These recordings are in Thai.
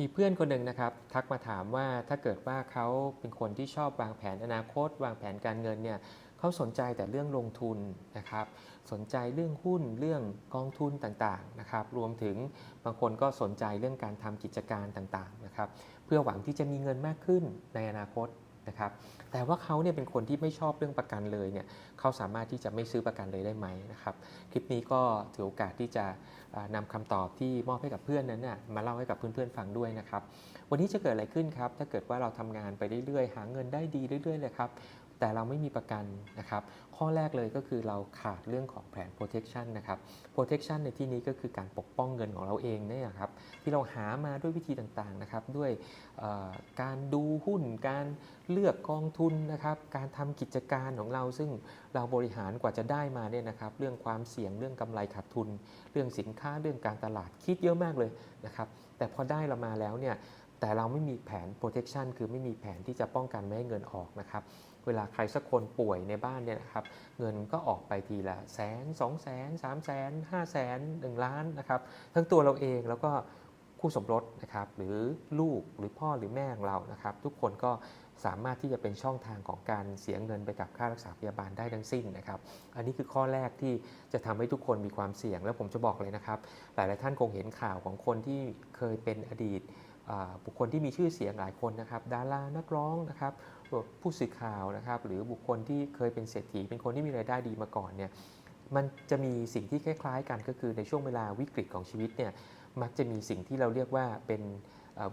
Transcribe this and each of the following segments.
มีเพื่อนคนหนึ่งนะครับทักมาถามว่าถ้าเกิดว่าเขาเป็นคนที่ชอบวางแผนอนาคต วางแผนการเงินเนี่ยเขาสนใจแต่เรื่องลงทุนนะครับ สนใจเรื่องหุ้นเรื่องกองทุนต่างๆนะครับรวมถึงบางคนก็สนใจเรื่องการทำกิจการต่างๆนะครับเพื่อหวังที่จะมีเงินมากขึ้นในอนาคต นะครับแต่ว่าเขาเนี่ยเป็นคนที่ไม่ชอบเรื่องประกันเลยเนี่ยเขาสามารถที่จะไม่ซื้อประกันเลยได้ไหมนะครับคลิปนี้ก็ถือโอกาสที่จะนำนำคำตอบที่มอบให้กับเพื่อนนั้นน่ะมาเล่าให้กับเพื่อนๆฟังด้วยนะครับวันนี้จะเกิดอะไรขึ้นครับถ้าเกิดว่าเราทำงานไปเรื่อยๆ หาเงินได้ดีเรื่อยๆเลยครับ แต่เราไม่มีประกันนะครับ ข้อแรกเลยก็คือเราขาดเรื่องของแผน protection นะครับ protection ในที่นี้ก็คือการปกป้องเงินของเราเองเนี่ยครับที่เราหามาด้วยวิธีต่างๆนะครับ ด้วยการดูหุ้น การเลือกกองทุนนะครับ การทำกิจการของเราซึ่งเราบริหารกว่าจะได้มาเนี่ยนะครับ เรื่องความเสี่ยงเรื่องกำไรขาดทุน เรื่องสินค้าเรื่องการตลาดคิดเยอะมากเลยนะครับ แต่พอได้เรามาแล้วเนี่ย แต่เราไม่มีแผน protection คือไม่มีแผนที่จะป้องกันไม่ให้เงินออกนะครับ เวลาใครสักคนป่วยในบ้านเนี่ยนะครับ เงินก็ออกไปทีละแสนสองแสนสามแสนห้าแสนหนึ่งล้านนะครับ ทั้งตัวเราเองแล้วก็คู่สมรสนะครับ หรือลูกหรือพ่อหรือแม่ของเรานะครับ ทุกคนก็ สามารถที่จะเป็นช่องทางของการเสียเงินไปกับค่ารักษาพยาบาลได้ทั้งสิ้นนะครับ อันนี้คือข้อแรกที่จะทำให้ทุกคนมีความเสี่ยง แล้วผมจะบอกเลยนะครับ หลาย ๆ ท่านคงเห็นข่าวของคนที่เคยเป็นอดีตบุคคลที่มีชื่อเสียงหลายคนนะครับ ดารานักร้องนะครับผู้สื่อข่าวนะครับ หรือบุคคลที่เคยเป็นเศรษฐี เป็นคนที่มีรายได้ดีมาก่อนเนี่ยมันจะมีสิ่งที่คล้าย ๆ กันก็คือในช่วงเวลาวิกฤตของชีวิตเนี่ยมักจะมีสิ่งที่เราเรียกว่าเป็น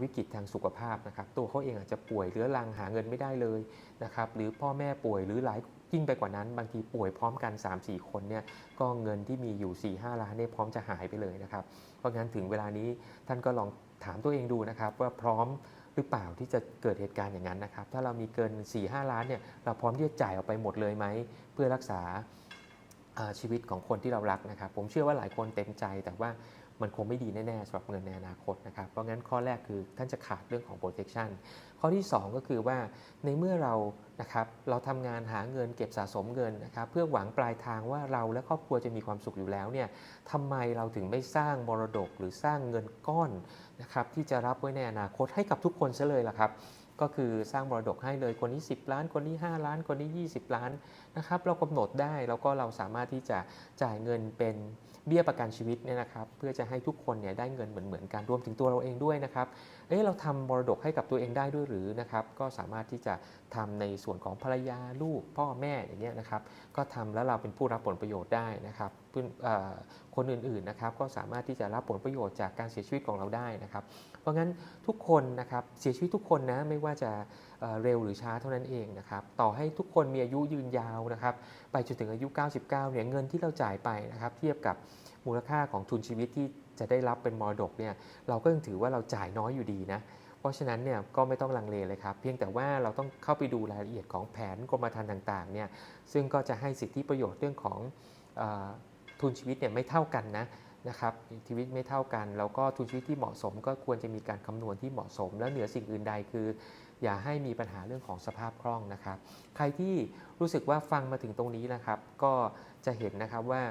วิกฤตทางสุขภาพนะครับ ตัวเขาเองอาจจะป่วยเรื้อรังหาเงินไม่ได้เลยนะครับ หรือพ่อแม่ป่วยหรือหลายยิ่งไปกว่านั้น บางทีป่วยพร้อมกัน 3-4 คนเนี่ยก็เงินที่มีอยู่ 4-5 ล้านเนี่ยพร้อมจะหายไปเลยนะครับ เพราะงั้นถึงเวลานี้ท่านก็ลองถามตัวเองดูนะครับว่าพร้อมหรือเปล่าที่จะเกิดเหตุการณ์อย่างนั้นนะครับ ถ้าเรามีเกิน 4-5 ล้านเนี่ยเราพร้อมที่จะจ่ายออกไปหมดเลยไหมเพื่อรักษาอ่าชีวิตของคนที่เรารักนะครับ ผมเชื่อว่าหลายคนเต็มใจแต่ว่า มันคงไม่ดีแน่ๆสำหรับเงินในอนาคตนะครับ เพราะงั้นข้อแรกคือท่านจะขาดเรื่องของ protection ข้อที่ 2 ก็คือว่าในเมื่อเรานะครับเราทำงานหาเงินเก็บสะสมเงินนะครับเพื่อหวังปลายทางว่าเราและครอบครัวจะมีความสุขอยู่แล้วเนี่ยทำไมเราถึงไม่สร้างมรดกหรือสร้างเงินก้อนนะครับที่จะรับไว้ในอนาคตให้กับทุกคนซะเลยล่ะครับ ก็คือสร้างมรดกให้เลยคนนี้ 10 ล้าน คนนี้ 5 ล้าน คนนี้ 20 ล้านนะครับเรากำหนดได้แล้วก็เราสามารถที่จะจ่ายเงินเป็นเบี้ยประกันชีวิตเนี่ยนะครับเพื่อจะให้ทุกคนเนี่ยได้เงินเหมือนเหมือนกันรวมถึงตัวเราเองด้วยนะครับเอ๊ะเราทำมรดกให้กับตัวเองได้ด้วยหรือนะครับก็สามารถที่จะทำในส่วนของภรรยาลูกพ่อแม่อย่างเงี้ยนะครับก็ทำแล้วเราเป็นผู้รับผลประโยชน์ได้นะครับเพื่อนเอ่อคนอื่นๆนะครับก็สามารถที่จะรับผลประโยชน์จากการเสียชีวิตของเราได้นะครับ ราะงั้นทุกคนนะครับเสียชีวิตทุกคนนะไม่ว่าจะเเร็วหรือช้าเท่านั้นเองนะครับต่อให้ทุกคนมีอายุยืนยาวนะครับไปจนถึงอายุ 99เนี่ยเงินที่เราจ่ายไปนะครับเทียบกับมูลค่าของทุนชีวิตที่จะได้รับเป็นมรดกเนี่ยเราก็ยังถือว่าเราจ่ายน้อยอยู่ดีนะเพราะฉะนั้นเนี่ยก็ไม่ต้องลังเลเลยครับ เพียงแต่ว่าเราต้องเข้าไปดูรายละเอียดของแผนกรมธรรม์ต่างๆเนี่ยซึ่งก็จะให้สิทธิประโยชน์เรื่องของอทุนชีวิตเนี่ยไม่เท่ากันนะ นะครับชีวิตไม่เท่ากัน แล้วก็ทุนชีวิตที่เหมาะสม ก็ควรจะมีการคำนวณที่เหมาะสม และเหนือสิ่งอื่นใดคือ อย่าให้มีปัญหาเรื่องของสภาพคล่องนะครับ ใครที่รู้สึกว่าฟังมาถึงตรงนี้นะครับ ก็จะเห็นนะครับว่า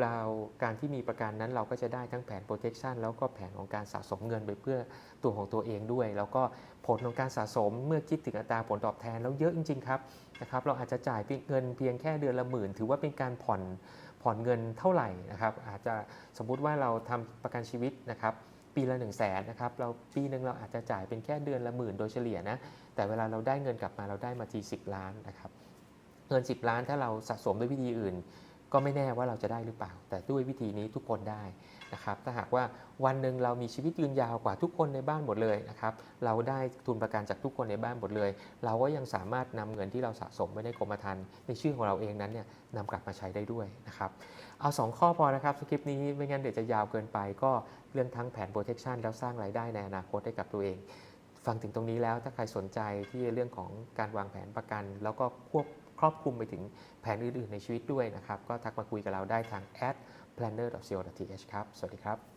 เราการที่มีประกันนั้นเราก็จะได้ทั้งแผน protection แล้วก็แผนของการสะสมเงินไปเพื่อตัวของตัวเองด้วย แล้วก็ผลของการสะสมเมื่อคิดถึงอัตราผลตอบแทนแล้วเยอะจริงๆครับนะครับเราอาจจะจ่ายเงินเพียงแค่เดือนละหมื่น ถือว่าเป็นการผ่อน ผ่อนเงินเท่าไหร่นะครับ อาจจะสมมุติว่าเราทำประกันชีวิตนะครับ ปีละ 1 0 0 0 0แสนนะครับ เราปีหนึ่งเราอาจจะจ่ายเป็นแค่เดือนละหมื่นโดยเฉลี่ยนะ แต่เวลาเราได้เงินกลับมาเราได้มาที10 ล้านนะครับ เงิน 10 ล้านถ้าเราสะสมด้วยวิธีอื่น ก็ไม่แน่ว่าเราจะได้หรือเปล่า แต่ด้วยวิธีนี้ทุกคนได้นะครับถ้าหากว่าวันหนึ่งเรามีชีวิตยืนยาวกว่าทุกคนในบ้านหมดเลยนะครับเราได้ทุนประกันจากทุกคนในบ้านหมดเลย เราก็ยังสามารถนำเงินที่เราสะสมไว้ในกรมธรรม์ในชื่อของเราเองนั้นเนี่ยนำกลับมาใช้ได้ด้วยนะครับเอา 2 ข้อพอนะครับสคริปต์นี้ไม่งั้นเดี๋ยวจะยาวเกินไปก็เรื่องทั้งแผน protection แล้วสร้างรายได้ในอนาคตให้กับตัวเองฟังถึงตรงนี้แล้วถ้าใครสนใจที่เรื่องของการวางแผนประกัน แล้วก็ควบ ครอบคลุมไปถึงแผนอื่นๆในชีวิตด้วยนะครับ ก็ทักมาคุยกับเราได้ทาง at planner.co.th ครับ สวัสดีครับ